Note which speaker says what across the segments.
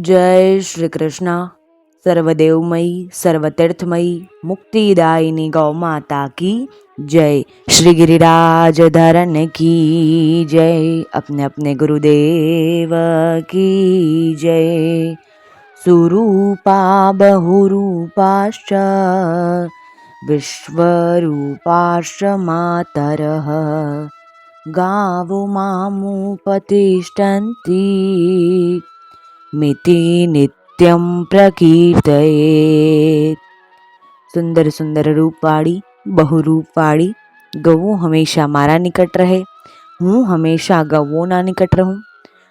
Speaker 1: જય શ્રી કૃષ્ણ સર્વદેવમયી, સર્વતીર્થમયી, મુક્તિદાયિની ગૌ માતા કી જય. શ્રી ગિરિરાજ ધરન કી જય. અપને અપને ગુરુદેવ કી જય. સુરૂપા બહુરૂપાશ્ચ, વિશ્વરૂપાશ્ચ માતર. ગાવો મામુ પ્રતિષ્ઠંતી મિતિ નિત્યમ પ્રકીર્તયે સુંદર સુંદર રૂપવાળી બહુ રૂપવાળી ગૌ હંમેશા મારા નિકટ રહે હું હંમેશા ગૌઓના નિકટ રહું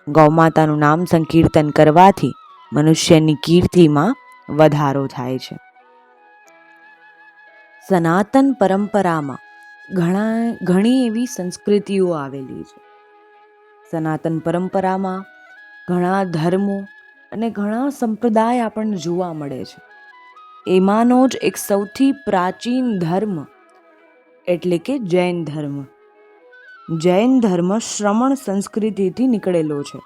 Speaker 1: ગૌ માતાનું નામ સંકીર્તન કરવાથી મનુષ્યની કીર્તિમાં વધારો થાય છે. સનાતન પરંપરામાં ઘણા, ઘણી એવી સંસ્કૃતિઓ આવેલી છે. સનાતન પરંપરામાં ઘણા ધર્મો અને ઘણા સંપ્રદાય આપણને જોવા મળે છે. એમાંનો જ એક સૌથી પ્રાચીન ધર્મ એટલે કે જૈન ધર્મ. જૈન ધર્મ શ્રમણ સંસ્કૃતિથી નીકળેલો છે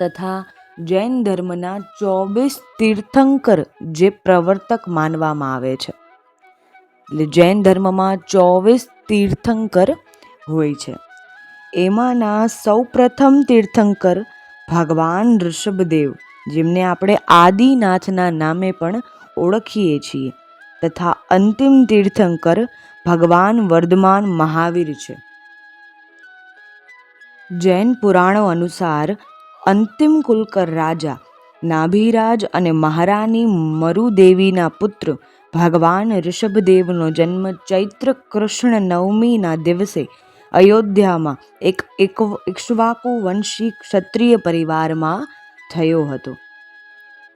Speaker 1: તથા જૈન ધર્મના ચોવીસ તીર્થંકર જે પ્રવર્તક માનવામાં આવે છે. એટલે જૈન ધર્મમાં ચોવીસ તીર્થંકર હોય છે. એમાંના સૌ પ્રથમ તીર્થંકર ભગવાન ઋષભદેવ, જેમને આપણે આદિનાથના નામે પણ ઓળખીએ છીએ, તથા અંતિમ તીર્થંકર ભગવાન વર્ધમાન મહાવીર છે. જૈન પુરાણો અનુસાર અંતિમ કુલકર રાજા નાભિરાજ અને મહારાણી મરુદેવીના પુત્ર ભગવાન ઋષભદેવનો જન્મ ચૈત્ર કૃષ્ણ નવમીના દિવસે અયોધ્યામાં એક ઇક્ષ્વાકુ વંશી ક્ષત્રિય પરિવારમાં થયો હતો.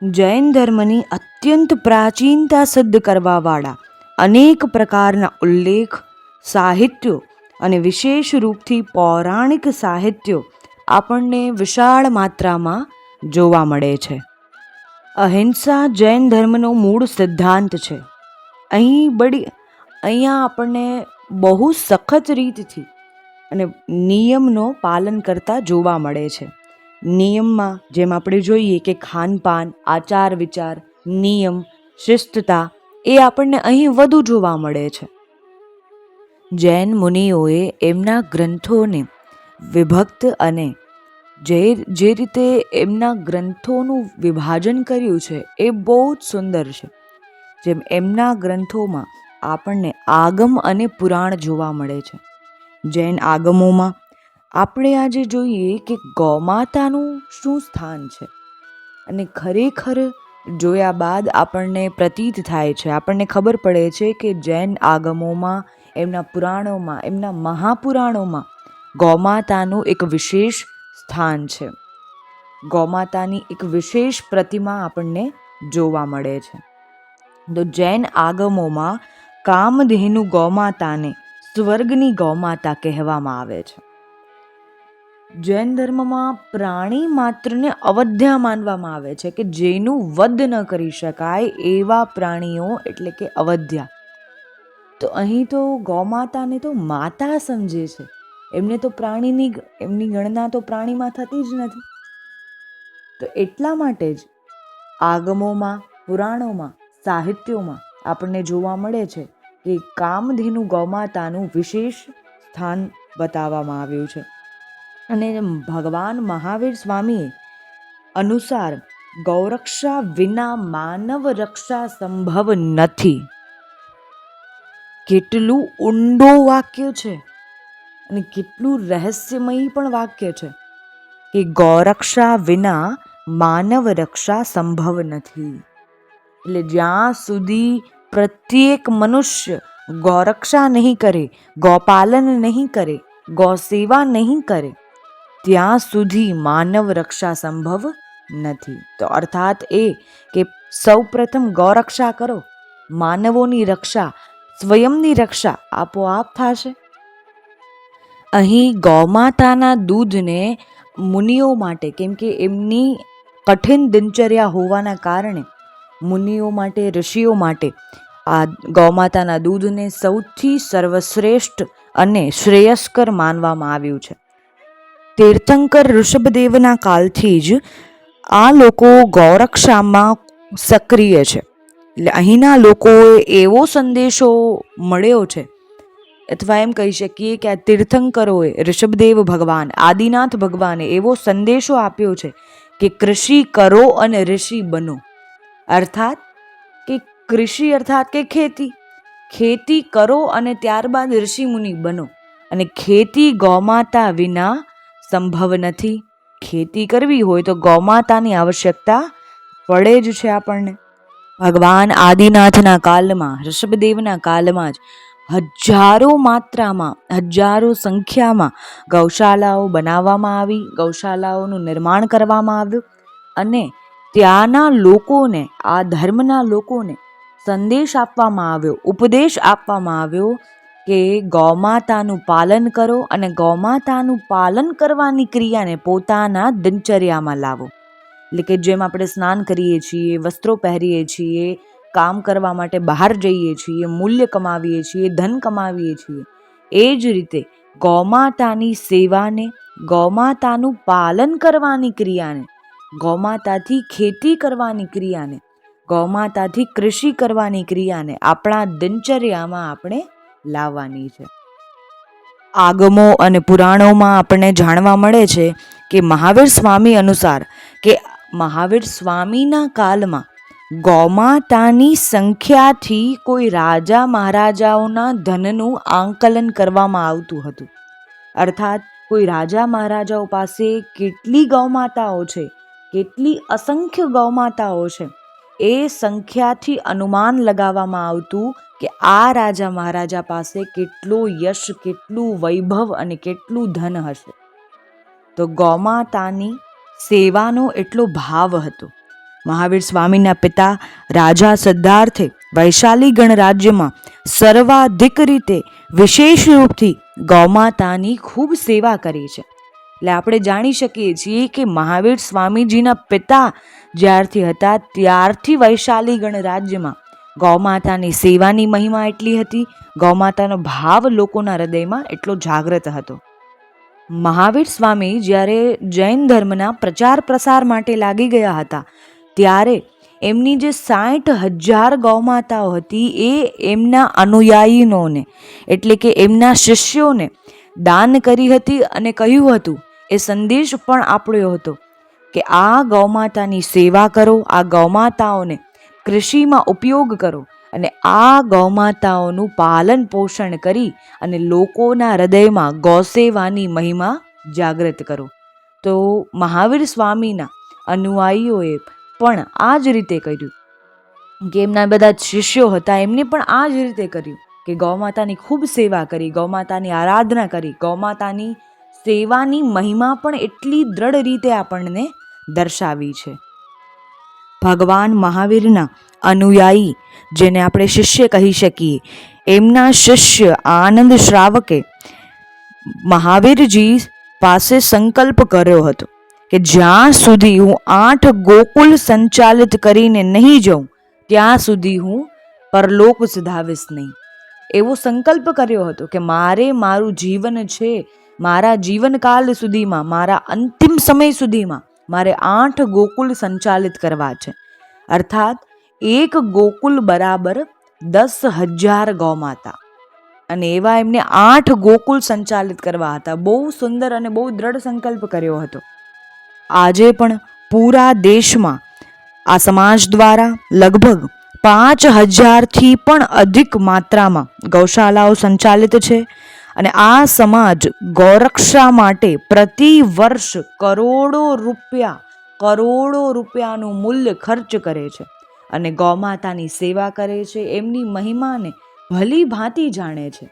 Speaker 1: જૈન ધર્મની અત્યંત પ્રાચીનતા સિદ્ધ કરવાવાળા અનેક પ્રકારના ઉલ્લેખ, સાહિત્યો અને વિશેષ રૂપથી પૌરાણિક સાહિત્યો આપણને વિશાળ માત્રામાં જોવા મળે છે. અહિંસા જૈન ધર્મનો મૂળ સિદ્ધાંત છે. અહીં બડી, અહીંયા આપણને બહુ સખત રીતથી અને નિયમનો પાલન કરતા જોવા મળે છે. નિયમમાં જેમ આપણે જોઈએ કે ખાનપાન, આચાર વિચાર, નિયમ, શિસ્તતા એ આપણને અહીં વધુ જોવા મળે છે. જૈન મુનિઓએ એમના ગ્રંથોને વિભક્ત અને જે જે રીતે એમના ગ્રંથોનું વિભાજન કર્યું છે એ બહુ જ સુંદર છે. જેમ એમના ગ્રંથોમાં આપણને આગમ અને પુરાણ જોવા મળે છે. જૈન આગમોમાં આપણે આજે જોઈએ કે ગૌમાતાનું શું સ્થાન છે. અને ખરેખર જોયા બાદ આપણને પ્રતીત થાય છે. આપણને ખબર પડે છે કે જૈન આગમોમાં, એમના પુરાણોમાં, એમના મહાપુરાણોમાં ગૌમાતાનું એક વિશેષ સ્થાન છે. ગૌમાતાની એક વિશેષ પ્રતિમા આપણને જોવા મળે છે. તો જૈન આગમોમાં કામધેનુ ગૌમાતાને સ્વર્ગની ગૌમાતા કહેવામાં આવે છે. જૈન ધર્મમાં પ્રાણી માત્રને અવધ્યા માનવામાં આવે છે કે જેનું વધ ન કરી શકાય એવા પ્રાણીઓ એટલે કે અવધ્યા. તો અહીં તો ગૌમાતાને તો માતા સમજે છે. એમને તો પ્રાણીની એમની ગણના તો પ્રાણીમાં થતી જ નથી. તો એટલા માટે જ આગમોમાં, પુરાણોમાં, સાહિત્યોમાં આપણને જોવા મળે છે કે કામધેનુ ગૌમાતાનું વિશેષ સ્થાન બતાવવામાં આવ્યું છે. અને ભગવાન મહાવીર સ્વામીએ અનુસાર ગૌરક્ષા વિના માનવ રક્ષા સંભવ નથી. કેટલું ઊંડો વાક્ય છે અને કેટલું રહસ્યમય પણ વાક્ય છે કે ગૌરક્ષા વિના માનવ રક્ષા સંભવ નથી. એટલે જ્યાં સુધી પ્રત્યેક મનુષ્ય ગૌરક્ષા નહીં કરે, ગૌપાલન નહીં કરે, ગૌસેવા નહીં કરે, ત્યાં સુધી માનવ રક્ષા સંભવ નથી. તો અર્થાત એ કે સૌ પ્રથમ ગૌરક્ષા કરો, માનવોની રક્ષા, સ્વયંની રક્ષા આપોઆપ થશે. અહીં ગૌમાતાના દૂધને મુનિઓ માટે, કેમ કે એમની કઠિન દિનચર્યા હોવાના કારણે, મુનિઓ માટે, ઋષિઓ માટે આ ગૌમાતાના દૂધને સૌથી સર્વશ્રેષ્ઠ અને શ્રેયસ્કર માનવામાં આવ્યું છે. તીર્થંકર ઋષભદેવના કાલથી જ આ લોકો ગૌરક્ષામાં સક્રિય છે. એટલે અહીંના લોકોએ એવો સંદેશો મળ્યો છે, અથવા એમ કહી શકીએ કે આ તીર્થંકરોએ ઋષભદેવ ભગવાન, આદિનાથ ભગવાને એવો સંદેશો આપ્યો છે કે કૃષિ કરો અને ઋષિ બનો. અર્થાત કૃષિ અર્થાત કે ખેતી. ખેતી કરો અને ત્યારબાદ ઋષિમુનિ બનો. અને ખેતી ગૌમાતા વિના સંભવ નથી. ખેતી કરવી હોય તો ગૌમાતાની આવશ્યકતા પડે જ છે આપણને. ભગવાન આદિનાથના કાલમાં, ઋષભદેવના કાલમાં જ હજારો માત્રામાં, હજારો સંખ્યામાં ગૌશાલાઓ બનાવવામાં આવી, ગૌશાલાઓનું નિર્માણ કરવામાં આવ્યું. અને ત્યાંના લોકોને, આ ધર્મના લોકોને સંદેશ આપવામાં આવ્યો, ઉપદેશ આપવામાં આવ્યો કે ગૌમાતાનું પાલન કરો અને ગૌમાતાનું પાલન કરવાની ક્રિયાને પોતાના દિનચર્યામાં લાવો. એટલે કે જેમ આપણે સ્નાન કરીએ છીએ, વસ્ત્રો પહેરીએ છીએ, કામ કરવા માટે બહાર જઈએ છીએ, મૂલ્ય કમાવીએ છીએ, ધન કમાવીએ છીએ, એ જ રીતે ગૌમાતાની સેવાને, ગૌમાતાનું પાલન કરવાની ક્રિયાને, ગૌમાતાથી ખેતી કરવાની ક્રિયાને ગૌમાતાથી કૃષિ કરવાની ક્રિયાને આપણા દિનચર્યામાં આપણે લાવવાની છે. આગમો અને પુરાણોમાં આપણને જાણવા મળે છે કે મહાવીર સ્વામી અનુસાર કે મહાવીર સ્વામીના કાલમાં ગૌમાતાની સંખ્યાથી કોઈ રાજા મહારાજાઓના ધનનું આંકલન કરવામાં આવતું હતું. અર્થાત કોઈ રાજા મહારાજાઓ પાસે કેટલી ગૌમાતાઓ છે, કેટલી અસંખ્ય ગૌમાતાઓ છે એ સંખ્યાથી અનુમાન લગાવવામાં આવતું કે આ રાજા મહારાજા પાસે કેટલું યશ, કેટલું વૈભવ અને કેટલું ધન હશે. તો ગૌમાતાની સેવાનો એટલો ભાવ હતો. મહાવીર સ્વામીના પિતા રાજા સિદ્ધાર્થે વૈશાલી ગણરાજ્યમાં સર્વાધિક રીતે વિશેષ રૂપથી ગૌમાતાની ખૂબ સેવા કરી છે. એટલે આપણે જાણી શકીએ છીએ કે મહાવીર સ્વામીજીના પિતા જ્યારથી હતા, ત્યારથી વૈશાલી ગણરાજ્યમાં ગૌમાતાની સેવાની મહિમા એટલી હતી, ગૌમાતાનો ભાવ લોકોના હૃદયમાં એટલો જાગ્રત હતો. મહાવીર સ્વામી જ્યારે જૈન ધર્મના પ્રચાર પ્રસાર માટે લાગી ગયા હતા, ત્યારે એમની જે સાઠ હજાર ગૌમાતાઓ હતી, એ એમના અનુયાયીનોને, એટલે કે એમના શિષ્યોને, દાન કરી હતી અને કહ્યું હતું, એ સંદેશ પણ આપણ્યો હતો. કે આ ગૌમાતાની સેવા કરો, આ ગૌમાતાઓને કૃષિમાં ઉપયોગ કરો અને આ ગૌમાતાઓનું પાલન પોષણ કરી અને લોકોના હૃદયમાં ગૌસેવાની મહિમા જાગૃત કરો. તો મહાવીર સ્વામીના અનુયાયીઓએ પણ આ જ રીતે કર્યું કે એમના બધા શિષ્યો હતા, એમને પણ આ જ રીતે કર્યું કે ગૌમાતાની ખૂબ સેવા કરી, ગૌમાતાની આરાધના કરી, ગૌમાતાની સેવાની મહિમા પણ એટલી દ્રઢ રીતે આપણને દર્શાવી છે. ભગવાન મહાવીરના અનુયાયી, જેને આપણે શિષ્ય કહી શકીએ, એમના શિષ્ય આનંદ શ્રાવકે મહાવીરજી પાસે સંકલ્પ કર્યો હતો કે જ્યાં સુધી હું આઠ ગોકુલ સંચાલિત કરીને નહીં જાઉં, ત્યાં સુધી હું પરલોક સુધાવીશ નહીં. એવો સંકલ્પ કર્યો હતો કે મારે મારું જીવન છે, મારા જીવનકાલ સુધીમાં, મારા અંતિમ સમય સુધીમાં મારે આઠ ગોકુલ સંચાલિત કરવા છે. અર્થાત, એક ગોકુલ બરાબર દસ હજાર ગૌમાતા. અને એવા એમને આઠ ગોકુલ સંચાલિત કરવા હતા. બહુ સુંદર અને બહુ દ્રઢ સંકલ્પ કર્યો હતો. આજે પણ પૂરા દેશમાં, આ સમાજ દ્વારા લગભગ પાંચ હજારથી પણ અધિક માત્રામાં ગૌશાલાઓ સંચાલિત છે. અને આ સમાજ ગૌરક્ષા માટે પ્રતિ વર્ષ કરોડો રૂપિયા, કરોડો રૂપિયાનું મૂલ્ય ખર્ચ કરે છે અને ગૌમાતાની સેવા કરે છે, એમની મહિમાને ભલી ભાંતિ જાણે છે.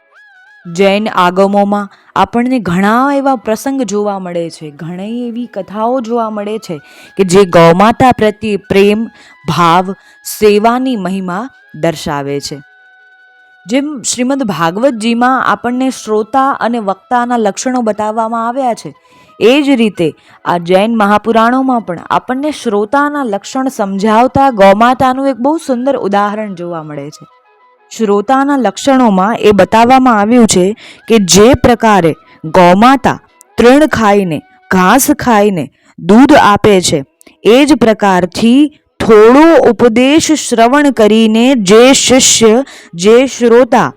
Speaker 1: જૈન આગમોમાં આપણને ઘણા એવા પ્રસંગ જોવા મળે છે, ઘણી એવી કથાઓ જોવા મળે છે કે જે ગૌમાતા પ્રત્યે પ્રેમ, ભાવ, સેવાની મહિમા દર્શાવે છે. જેમ શ્રીમદ ભાગવતજીમાં આપણને શ્રોતા અને વક્તાના લક્ષણો બતાવવામાં આવ્યા છે, એ જ રીતે આ જૈન મહાપુરાણોમાં પણ આપણને શ્રોતાના લક્ષણ સમજાવતા ગૌમાતાનું એક બહુ સુંદર ઉદાહરણ જોવા મળે છે. શ્રોતાના લક્ષણોમાં એ બતાવવામાં આવ્યું છે કે જે પ્રકારે ગૌમાતા તૃણ ખાઈને, ઘાસ ખાઈને દૂધ આપે છે, એ જ પ્રકારથી થોડો ઉપદેશ શ્રવણ કરીને જે શિષ્ય, જે શ્રોતા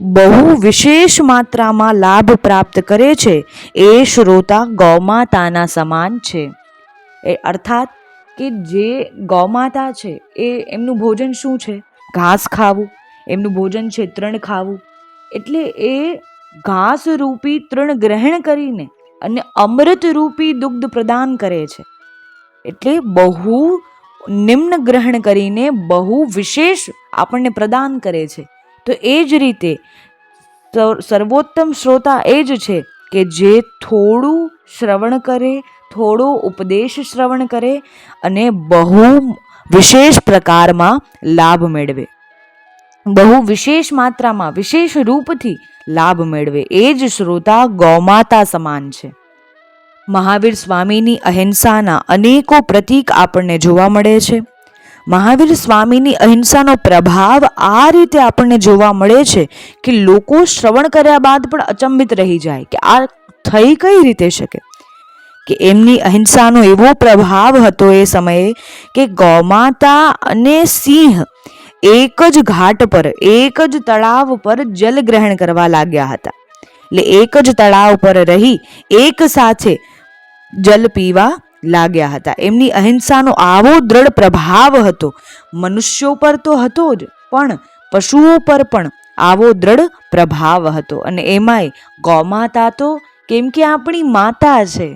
Speaker 1: બહુ વિશેષ માત્રામાં લાભ પ્રાપ્ત કરે છે, એ શ્રોતા ગૌમાતાના સમાન છે. એ અર્થાત કે જે ગૌમાતા છે, એ એમનું ભોજન શું છે? ઘાસ ખાવું, એમનું ભોજન છે તૃણ ખાવું. એટલે એ ઘાસ રૂપી તૃણ ગ્રહણ કરીને અને અમૃત રૂપી દુગ્ધ પ્રદાન કરે છે. એટલે બહુ નિમ્ન ગ્રહણ કરીને બહુ વિશેષ આપણને પ્રદાન કરે છે. તો એ જ રીતે સર્વ- સર્વોત્તમ શ્રોતા એ જ છે કે જે થોડું શ્રવણ કરે, થોડો ઉપદેશ શ્રવણ કરે અને બહુ વિશેષ પ્રકારમાં લાભ મેળવે. બહુ વિશેષ માત્રામાં, વિશેષ રૂપથી લાભ મેળવે. એ જ શ્રોતા ગૌમાતા સમાન છે. મહાવીર સ્વામીની અહિંસાના અનેકો પ્રતીક આપણને જોવા મળે છે. મહાવીર સ્વામીની અહિંસાનો પ્રભાવ આ રીતે આપણને જોવા મળે છે કે લોકો શ્રવણ કર્યા બાદ પણ અચંબિત રહી જાય કે આ થઈ કઈ રીતે શકે? કે એમની અહિંસાનો એવો પ્રભાવ હતો એ સમયે કે ગૌમાતા અને સિંહ એક જ ઘાટ પર, એક જ તળાવ પર જલ ગ્રહણ કરવા લાગ્યા હતા. એટલે એક જ તળાવ પર રહી, એક સાથે જલ પીવા લાગ્યા હતા. એમની અહિંસાનો આવો દ્રઢ પ્રભાવ હતો. મનુષ્યો પર તો હતો જ, પણ પશુઓ પર પણ આવો દ્રઢ પ્રભાવ હતો. અને એમાંય ગૌમાતા તો, કેમ કે આપણી માતા છે,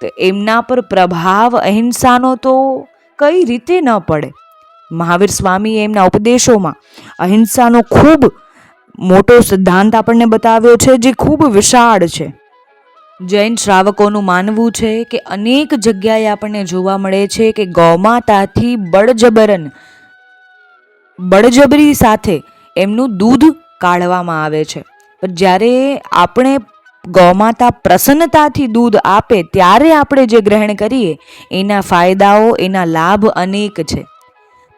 Speaker 1: તો એમના પર પ્રભાવ અહિંસાનો તો કઈ રીતે ન પડે? મહાવીર સ્વામીએ એમના ઉપદેશોમાં અહિંસાનો ખૂબ મોટો સિદ્ધાંત આપણને બતાવ્યો છે, જે ખૂબ વિશાળ છે. જૈન શ્રાવકોનું માનવું છે કે અનેક જગ્યાએ આપણને જોવા મળે છે કે ગૌમાતાથી બળજબરન, બળજબરી સાથે એમનું દૂધ કાઢવામાં આવે છે. પણ જ્યારે આપણે ગૌમાતા પ્રસન્નતાથી દૂધ આપે, ત્યારે આપણે જે ગ્રહણ કરીએ, એના ફાયદાઓ, એના લાભ અનેક છે.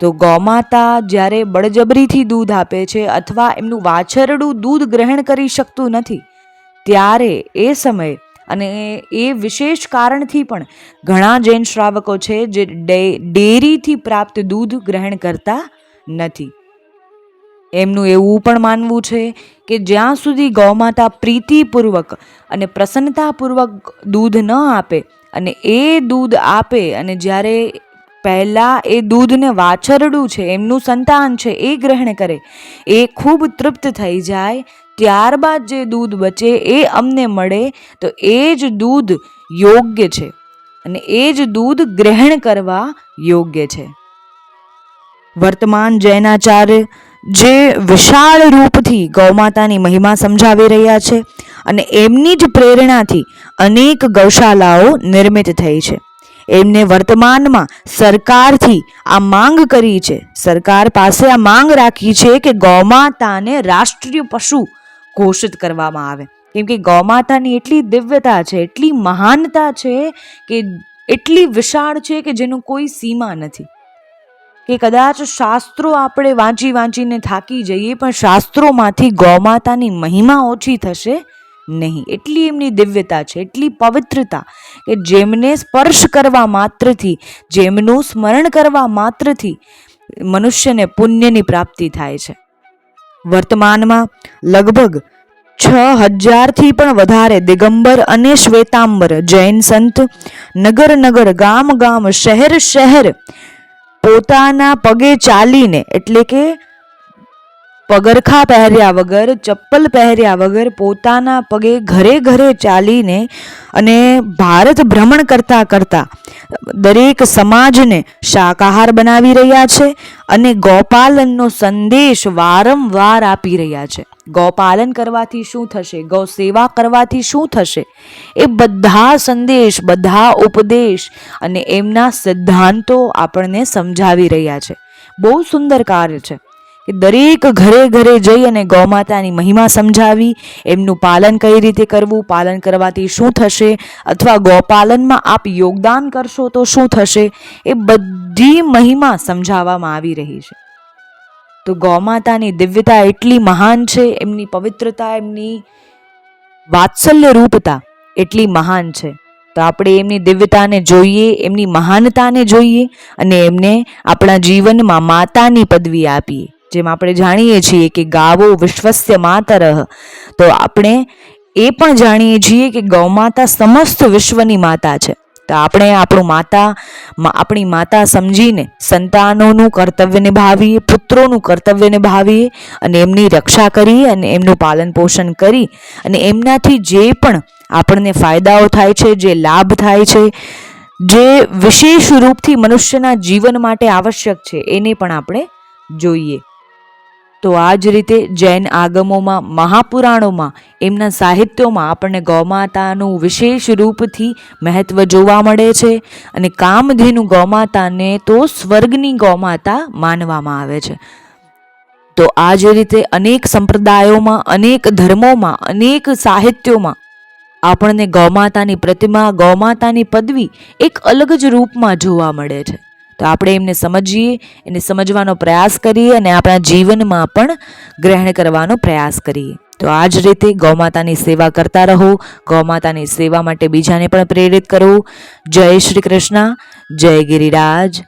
Speaker 1: તો ગૌમાતા જ્યારે બળજબરીથી દૂધ આપે છે અથવા એમનું વાછરડું દૂધ ગ્રહણ કરી શકતું નથી, ત્યારે એ સમયે અને એ વિશેષ કારણથી પણ ઘણા જૈન શ્રાવકો છે જે ડેરીથી પ્રાપ્ત દૂધ ગ્રહણ કરતા નથી. એમનું એવું પણ માનવું છે કે જ્યાં સુધી ગૌમાતા પ્રીતિપૂર્વક અને પ્રસન્નતાપૂર્વક દૂધ ન આપે અને એ દૂધ આપે અને જ્યારે પહેલાં એ દૂધને વાછરડું છે, એમનું સંતાન છે, એ ગ્રહણ કરે, એ ખૂબ તૃપ્ત થઈ જાય ત્યારબાદ જે દૂધ બચે એ અમને મળે, તો એ જ દૂધ યોગ્ય છે અને એ જ દૂધ ગ્રહણ કરવા યોગ્ય છે. વર્તમાન જૈનાચાર્ય જે વિશાળ રૂપથી ગૌમાતાની મહિમા સમજાવી રહ્યા છે અને એમની જ પ્રેરણાથી અનેક ગૌશાલાઓ નિર્મિત થઈ છે. એમને વર્તમાનમાં સરકારથી આ માંગ કરી છે. સરકાર પાસે આ માંગ રાખી છે કે ગૌમાતાને રાષ્ટ્રીય પશુ ઘોષિત કરવામાં આવે. કેમ કે ગૌમાતાની એટલી દિવ્યતા છે, એટલી મહાનતા છે કે એટલી વિશાળ છે કે જેનું કોઈ સીમા નથી. કે કદાચ શાસ્ત્રો આપણે વાંચી વાંચીને થાકી જઈએ, પણ શાસ્ત્રોમાંથી ગૌમાતાની મહિમા ઓછી થશે નહીં. એટલી એમની દિવ્યતા છે, એટલી પવિત્રતા કે જેમને સ્પર્શ કરવા માત્રથી, જેમનું સ્મરણ કરવા માત્રથી મનુષ્યને પુણ્યની પ્રાપ્તિ થાય છે. વર્તમાનમાં લગભગ છ હજારથી પણ વધારે દિગંબર અને શ્વેતાંબર જૈન સંત નગર નગર, ગામ ગામ, શહેર શહેર પોતાના પગે ચાલીને, એટલે કે પગરખા પહેર્યા વગર, ચપ્પલ પહેર્યા વગર પોતાના પગે ઘરે ઘરે ચાલીને અને ભારત ભ્રમણ કરતાં કરતાં દરેક સમાજને શાકાહાર બનાવી રહ્યા છે અને ગોપાલનનો સંદેશ વારંવાર આપી રહ્યા છે. ગૌપાલન કરવાથી શું થશે? ગૌ સેવા કરવાથી શું થશે? એ બધા સંદેશ, બધા ઉપદેશ અને એમના સિદ્ધાંતો આપણને સમજાવી રહ્યા છે. બહુ સુંદર કાર્ય છે. કે દરેક ઘરે ઘરે જઈ અને ગૌમાતાની મહિમા સમજાવી, એમનું પાલન કઈ રીતે કરવું, પાલન કરવાથી શું થશે, અથવા ગૌપાલનમાં આપ યોગદાન કરશો તો શું થશે, એ બધી મહિમા સમજાવવામાં આવી રહી છે. તો ગૌમાતાની દિવ્યતા એટલી મહાન છે, એમની પવિત્રતા, એમની વાત્સલ્ય રૂપતા એટલી મહાન છે. તો આપણે એમની દિવ્યતાને જોઈએ, એમની મહાનતાને જોઈએ અને એમને આપણા જીવનમાં માતાની પદવી આપીએ. જેમ આપણે જાણીએ છીએ કે ગાવો વિશ્વસ્ય માતરઃ, તો આપણે એ પણ જાણીએ છીએ કે ગૌમાતા સમસ્ત વિશ્વની માતા છે. તો આપણે આપણું માતા આપણી માતા સમજીને સંતાનોનું કર્તવ્ય નિભાવીએ, પુત્રોનું કર્તવ્ય નિભાવીએ અને એમની રક્ષા કરી અને એમનું પાલન પોષણ કરી અને એમનાથી જે પણ આપણને ફાયદાઓ થાય છે, જે લાભ થાય છે, જે વિશેષ રૂપથી મનુષ્યના જીવન માટે આવશ્યક છે, એને પણ આપણે જોઈએ. તો આ જ રીતે જૈન આગમોમાં, મહાપુરાણોમાં, એમના સાહિત્યોમાં આપણને ગૌમાતાનું વિશેષ રૂપથી મહત્વ જોવા મળે છે અને કામધેનુ ગૌમાતાને તો સ્વર્ગની ગૌમાતા માનવામાં આવે છે. તો આ જ રીતે અનેક સંપ્રદાયોમાં, અનેક ધર્મોમાં, અનેક સાહિત્યોમાં આપણને ગૌમાતાની પ્રતિમા, ગૌમાતાની પદવી એક અલગ જ રૂપમાં જોવા મળે છે. તો આપણે એમને સમજીએ, એને સમજવાનો પ્રયાસ કરીએ અને આપણા જીવનમાં પણ ગ્રહણ કરવાનો પ્રયાસ કરીએ. તો આ જ રીતે ગૌમાતાની સેવા કરતા રહો ગૌમાતાની સેવા માટે બીજાને પણ પ્રેરિત કરો. જય શ્રી કૃષ્ણ, જય ગિરિરાજ.